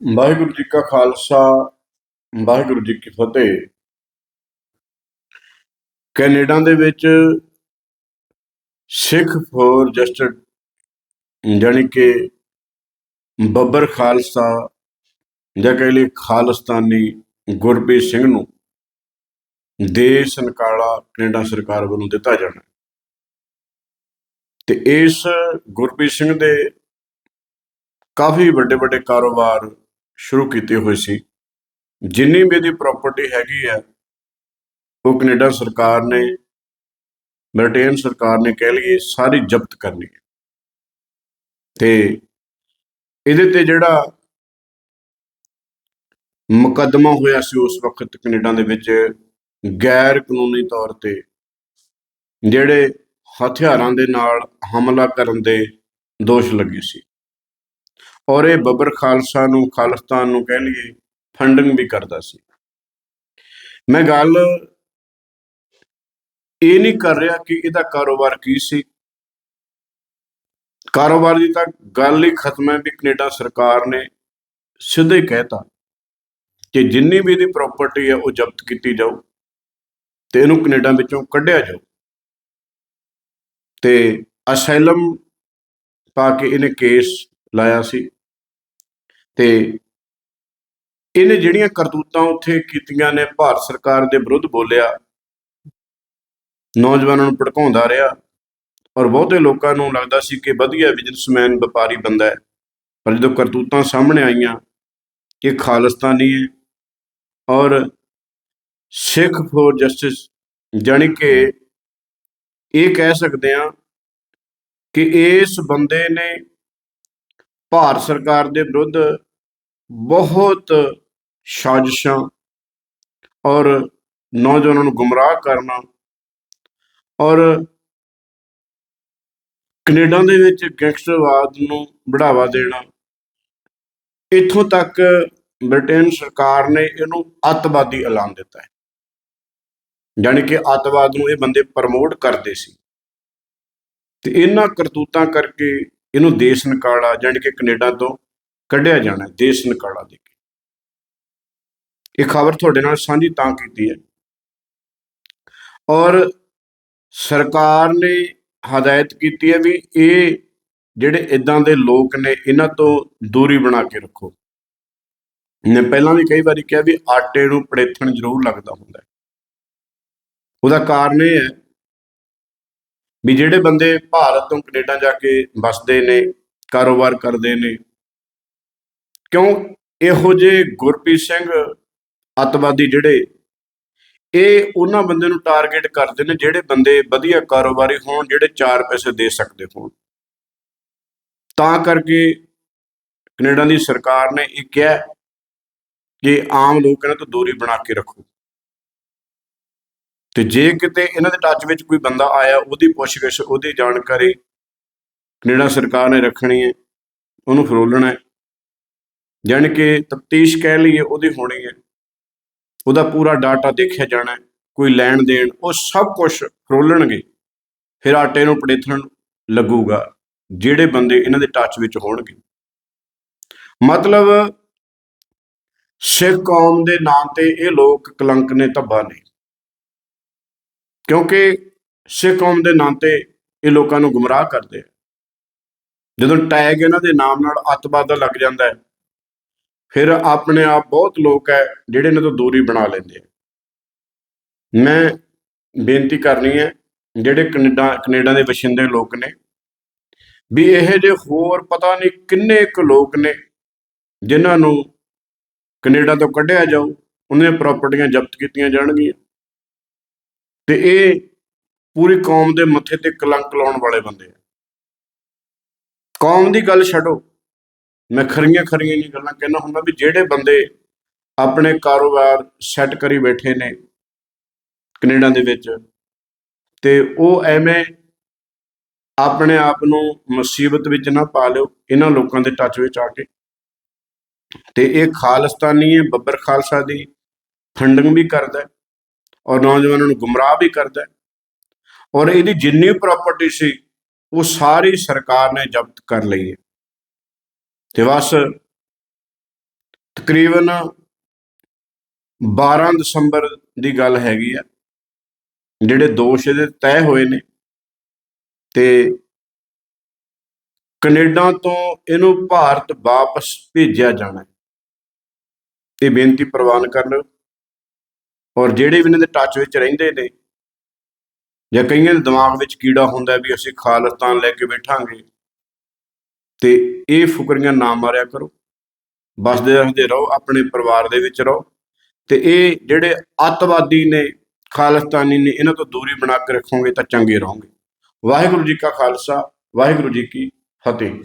ਵਾਹਿਗੁਰੂ ਜੀ ਕਾ ਖਾਲਸਾ, ਵਾਹਿਗੁਰੂ ਜੀ ਕੀ ਫਤਿਹ। ਕੈਨੇਡਾ ਦੇ ਵਿੱਚ ਸਿੱਖ ਫੋਰ ਜਸਟਿਸ ਜਾਣੀ ਕਿ ਬੱਬਰ ਖਾਲਸਾ ਜਾਂ ਕਹਿ ਲਈ ਖਾਲਸਤਾਨੀ ਗੁਰਪ੍ਰੀਤ ਸਿੰਘ ਨੂੰ ਦੇਸ਼ ਨਕਾਲਾ ਕੈਨੇਡਾ ਸਰਕਾਰ ਵੱਲੋਂ ਦਿੱਤਾ ਜਾਣਾ। ਤੇ ਇਸ ਗੁਰਪ੍ਰੀਤ ਸਿੰਘ ਦੇ ਕਾਫੀ ਵੱਡੇ ਵੱਡੇ ਕਾਰੋਬਾਰ ਸ਼ੁਰੂ ਕੀਤੀ ਹੋਏ ਸੀ। ਜਿੰਨੀ ਵੀ ਇਹਦੀ ਪ੍ਰਾਪਰਟੀ ਹੈਗੀ ਆ, ਉਹ ਕੈਨੇਡਾ ਸਰਕਾਰ ਨੇ, ਬ੍ਰਿਟੇਨ ਸਰਕਾਰ ਨੇ ਕਹਿ ਲਈਏ, ਸਾਰੀ ਜ਼ਬਤ ਕਰਨੀ ਹੈ। ਤੇ ਇਹਦੇ ਤੇ ਜਿਹੜਾ ਮੁਕੱਦਮਾ ਹੋਇਆ ਸੀ, ਉਸ ਵਕਤ ਕੈਨੇਡਾ ਦੇ ਵਿੱਚ ਗੈਰ ਕਾਨੂੰਨੀ ਤੌਰ ਤੇ ਜਿਹੜੇ ਹਥਿਆਰਾਂ ਦੇ ਨਾਲ ਹਮਲਾ ਕਰਨ ਦੇ ਦੋਸ਼ ਲੱਗੇ ਸੀ। ਔਰ ਇਹ ਬੱਬਰ ਖਾਲਸਾ ਨੂੰ, ਖਾਲਿਸਤਾਨ ਨੂੰ ਕਹਿ ਲਈਏ ਫੰਡਿੰਗ ਵੀ ਕਰਦਾ ਸੀ। ਮੈਂ ਗੱਲ ਇਹ ਨਹੀਂ ਕਰ ਰਿਹਾ ਕਿ ਇਹਦਾ ਕਾਰੋਬਾਰ ਕੀ ਸੀ। ਕਾਰੋਬਾਰ ਦੀ ਤਾਂ ਗੱਲ ਹੀ ਖਤਮ ਹੈ ਵੀ ਕੈਨੇਡਾ ਸਰਕਾਰ ਨੇ ਸਿੱਧੇ ਹੀ ਕਹਿਤਾ ਕਿ ਜਿੰਨੀ ਵੀ ਇਹਦੀ ਪ੍ਰਾਪਰਟੀ ਹੈ, ਉਹ ਜ਼ਬਤ ਕੀਤੀ ਜਾਊ ਤੇ ਇਹਨੂੰ ਕੈਨੇਡਾ ਵਿੱਚੋਂ ਕੱਢਿਆ ਜਾਊ। ਤੇ ਅਸਾਈਲਮ ਪਾ ਕੇ ਇਹਨੇ ਕੇਸ ਲਾਇਆ ਸੀ। ਤੇ ਇਹਨੇ ਜਿਹੜੀਆਂ ਕਰਤੂਤਾਂ ਉੱਥੇ ਕੀਤੀਆਂ ਨੇ, ਭਾਰਤ ਸਰਕਾਰ ਦੇ ਵਿਰੁੱਧ ਬੋਲਿਆ, ਨੌਜਵਾਨਾਂ ਨੂੰ ਭੜਕਾਉਂਦਾ ਰਿਹਾ ਔਰ ਬਹੁਤੇ ਲੋਕਾਂ ਨੂੰ ਲੱਗਦਾ ਸੀ ਕਿ ਵਧੀਆ ਬਿਜ਼ਨਸਮੈਨ ਵਪਾਰੀ ਬੰਦਾ ਹੈ। ਪਰ ਜਦੋਂ ਕਰਤੂਤਾਂ ਸਾਹਮਣੇ ਆਈਆਂ ਕਿ ਖਾਲਿਸਤਾਨੀ ਹੈ ਔਰ ਸਿੱਖ ਫੋਰ ਜਸਟਿਸ ਜਾਣੀ ਕਿ ਇਹ ਕਹਿ ਸਕਦੇ ਆ ਕਿ ਇਸ ਬੰਦੇ ਨੇ ਭਾਰਤ ਸਰਕਾਰ ਦੇ ਵਿਰੁੱਧ ਬਹੁਤ ਸਾਜ਼ਿਸ਼ਾਂ ਔਰ ਨੌਜਵਾਨਾਂ ਨੂੰ ਗੁੰਮਰਾਹ ਕਰਨਾ ਔਰ ਕੈਨੇਡਾ ਦੇ ਵਿੱਚ ਗੈਂਗਸਟਰਵਾਦ ਨੂੰ ਬੜਾਵਾ ਦੇਣਾ, ਇੱਥੋਂ ਤੱਕ ਬ੍ਰਿਟੇਨ ਸਰਕਾਰ ਨੇ ਇਹਨੂੰ ਅੱਤਵਾਦੀ ਐਲਾਨ ਦਿੱਤਾ ਹੈ। ਯਾਨੀ ਕਿ ਅੱਤਵਾਦ ਨੂੰ ਇਹ ਬੰਦੇ ਪ੍ਰਮੋਟ ਕਰਦੇ ਸੀ। ਤੇ ਇਹਨਾਂ ਕਰਤੂਤਾਂ ਕਰਕੇ ਇਹਨੂੰ ਦੇਸ਼ ਨਿਕਾਲਾ ਜਾਣੀ ਕਿ ਕੈਨੇਡਾ ਤੋਂ ਕੱਢਿਆ ਜਾਣਾ ਦੇਸ਼ ਨਿਕਾਲਾ ਦੇ ਕੇ। ਇਹ ਖਬਰ ਤੁਹਾਡੇ ਨਾਲ ਸਾਂਝੀ ਤਾਂ ਕੀਤੀ ਹੈ। ਔਰ ਸਰਕਾਰ ਨੇ ਹਦਾਇਤ ਕੀਤੀ ਹੈ ਵੀ ਇਹ ਜਿਹੜੇ ਇਦਾਂ ਦੇ ਲੋਕ ਨੇ, ਇਹਨਾਂ ਤੋਂ ਦੂਰੀ ਬਣਾ ਕੇ ਰੱਖੋ। ਨੇ ਪਹਿਲਾਂ ਵੀ ਕਈ ਵਾਰੀ ਕਿਹਾ ਵੀ ਆਟੇ ਨੂੰ ਪੜੇਥਣ ਜ਼ਰੂਰ ਲੱਗਦਾ ਹੁੰਦਾ ਹੈ। ਉਹਦਾ ਕਾਰਨ ਇਹ ਹੈ ਵੀ ਜਿਹੜੇ ਬੰਦੇ ਭਾਰਤ ਤੋਂ ਕੈਨੇਡਾ ਜਾ ਕੇ ਵਸਦੇ ਨੇ, ਕਾਰੋਬਾਰ ਕਰਦੇ ਨੇ, ਕਿਉਂ ਇਹੋ ਜਿਹੇ ਗੁਰਪ੍ਰੀਤ ਸਿੰਘ ਅਤਵਾਦੀ ਜਿਹੜੇ, ਇਹ ਉਹਨਾਂ ਬੰਦੇ ਨੂੰ ਟਾਰਗੇਟ ਕਰਦੇ ਨੇ ਜਿਹੜੇ ਬੰਦੇ ਵਧੀਆ ਕਾਰੋਬਾਰੀ ਹੋਣ, ਜਿਹੜੇ 4 ਪੈਸੇ ਦੇ ਸਕਦੇ ਹੋਣ। ਤਾਂ ਕਰਕੇ ਕੈਨੇਡਾ ਦੀ ਸਰਕਾਰ ਨੇ ਇਹ ਕਿਹਾ ਕਿ ਆਮ ਲੋਕ ਇਹਨਾਂ ਤੋਂ ਦੂਰੀ ਬਣਾ ਕੇ ਰੱਖੋ। ਤੇ ਜੇ ਕਿਤੇ ਇਹਨਾਂ ਦੇ ਟੱਚ ਵਿੱਚ ਕੋਈ ਬੰਦਾ ਆਇਆ, ਉਹਦੀ ਪੁੱਛਗਿੱਛ, ਉਹਦੀ ਜਾਣਕਾਰੀ ਕੈਨੇਡਾ ਸਰਕਾਰ ਨੇ ਰੱਖਣੀ ਹੈ, ਉਹਨੂੰ ਫਰੋਲਣਾ ਹੈ। ਜਾਣੀ ਕਿ ਤਫਤੀਸ਼ ਕਹਿ ਲਈਏ ਉਹਦੀ ਹੋਣੀ ਹੈ। ਉਹਦਾ ਪੂਰਾ ਡਾਟਾ ਦੇਖਿਆ ਜਾਣਾ ਹੈ, ਕੋਈ ਲੈਣ ਦੇਣ, ਉਹ ਸਭ ਕੁਝ ਫਰੋਲਣਗੇ। ਫਿਰ ਆਟੇ ਨੂੰ ਪੜੇਥਣ ਲੱਗੂਗਾ, ਜਿਹੜੇ ਬੰਦੇ ਇਹਨਾਂ ਦੇ ਟੱਚ ਵਿੱਚ ਹੋਣਗੇ। ਮਤਲਬ ਸਿੱਖ ਕੌਮ ਦੇ ਨਾਂ ਤੇ ਇਹ ਲੋਕ ਕਲੰਕ ਨੇ, ਧੱਬਾ ਨੇ। ਕਿਉਂਕਿ ਸਿੱਖ ਕੌਮ ਦੇ ਨਾਂ ਤੇ ਇਹ ਲੋਕਾਂ ਨੂੰ ਗੁੰਮਰਾਹ ਕਰਦੇ ਆ। ਜਦੋਂ ਟੈਗ ਇਹਨਾਂ ਦੇ ਨਾਮ ਨਾਲ ਅੱਤਵਾਦ ਦਾ ਲੱਗ ਜਾਂਦਾ ਹੈ, ਫਿਰ ਆਪਣੇ ਆਪ ਬਹੁਤ ਲੋਕ ਹੈ ਜਿਹੜੇ ਇਹਨਾਂ ਤੋਂ ਦੂਰੀ ਬਣਾ ਲੈਂਦੇ ਆ। ਮੈਂ ਬੇਨਤੀ ਕਰਨੀ ਹੈ, ਜਿਹੜੇ ਕੈਨੇਡਾ ਕੈਨੇਡਾ ਦੇ ਵਸਿੰਦੇ ਲੋਕ ਨੇ, ਵੀ ਇਹ ਜੇ ਹੋਰ ਪਤਾ ਨਹੀਂ ਕਿੰਨੇ ਕੁ ਲੋਕ ਨੇ ਜਿਨ੍ਹਾਂ ਨੂੰ ਕੈਨੇਡਾ ਤੋਂ ਕੱਢਿਆ ਜਾਊ, ਉਹਨਾਂ ਦੀਆਂ ਪ੍ਰਾਪਰਟੀਆਂ ਜ਼ਬਤ ਕੀਤੀਆਂ ਜਾਣਗੀਆਂ। ਤੇ ਇਹ ਪੂਰੀ ਕੌਮ ਦੇ ਮੱਥੇ ਤੇ ਕਲੰਕ ਲਾਉਣ ਵਾਲੇ ਬੰਦੇ ਆ। ਕੌਮ ਦੀ ਗੱਲ ਛੱਡੋ। ਮੈਂ ਖਰੀਆਂ ਖਰੀਆਂ ਨਹੀਂ ਗੱਲਾਂ ਕਹਿਣਾ ਹੁੰਦਾ ਵੀ ਜਿਹੜੇ ਬੰਦੇ ਆਪਣੇ ਕਾਰੋਬਾਰ ਸੈੱਟ ਕਰੀ ਬੈਠੇ ਨੇ ਕੈਨੇਡਾ ਦੇ ਵਿੱਚ, ਤੇ ਉਹ ਐਵੇਂ ਆਪਣੇ ਆਪ ਨੂੰ ਮੁਸੀਬਤ ਵਿੱਚ ਨਾ ਪਾ ਲਿਓ, ਇਹਨਾਂ ਲੋਕਾਂ ਦੇ ਟੱਚ ਵਿੱਚ ਆ ਕੇ। ਤੇ ਇਹ ਖਾਲਸਤਾਨੀ ਹੈ, ਬੱਬਰ ਖਾਲਸਾ ਦੀ ਫੰਡਿੰਗ ਵੀ ਕਰਦਾ ਹੈ। ਔਰ ਨੌਜਵਾਨਾਂ ਨੂੰ ਗੁੰਮਰਾਹ ਵੀ ਕਰਦਾ ਹੈ। ਔਰ ਇਹਦੀ ਜਿੰਨੀ ਪ੍ਰਾਪਰਟੀ ਸੀ, ਉਹ ਸਾਰੀ ਸਰਕਾਰ ਨੇ ਜ਼ਬਤ ਕਰ ਲਈ ਹੈ। ਤੇ ਬਸ ਤਕਰੀਬਨ 12 ਦਸੰਬਰ ਦੀ ਗੱਲ ਹੈਗੀ ਆ, ਜਿਹੜੇ ਦੋਸ਼ ਇਹਦੇ ਤੈਅ ਹੋਏ ਨੇ। ਤੇ ਕੈਨੇਡਾ ਤੋਂ ਇਹਨੂੰ ਭਾਰਤ ਵਾਪਸ ਭੇਜਿਆ ਜਾਣਾ ਇਹ ਬੇਨਤੀ ਪ੍ਰਵਾਨ ਕਰ ਲਓ। ਔਰ ਜਿਹੜੇ ਵੀ ਇਹਨਾਂ ਦੇ ਟੱਚ ਵਿੱਚ ਰਹਿੰਦੇ ਨੇ ਜਾਂ ਕਈਆਂ ਦੇ ਦਿਮਾਗ ਵਿੱਚ ਕੀੜਾ ਹੁੰਦਾ ਵੀ ਅਸੀਂ ਖਾਲਿਸਤਾਨ ਲੈ ਕੇ ਬੈਠਾਂਗੇ, ਤੇ ਇਹ ਫੁਕਰੀਆਂ ਨਾ ਮਾਰਿਆ ਕਰੋ। ਬਸਦੇ ਰਹਿੰਦੇ ਰਹੋ, ਆਪਣੇ ਪਰਿਵਾਰ ਦੇ ਵਿੱਚ ਰਹੋ। ਤੇ ਇਹ ਜਿਹੜੇ ਅੱਤਵਾਦੀ ਨੇ, ਖਾਲਸਤਾਨੀ ਨੇ, ਇਹਨਾਂ ਤੋਂ ਦੂਰੀ ਬਣਾ ਕੇ ਰੱਖੋਗੇ ਤਾਂ ਚੰਗੇ ਰਹੋਗੇ। ਵਾਹਿਗੁਰੂ ਜੀ ਕਾ ਖਾਲਸਾ, ਵਾਹਿਗੁਰੂ ਜੀ ਕੀ ਫਤਿਹ।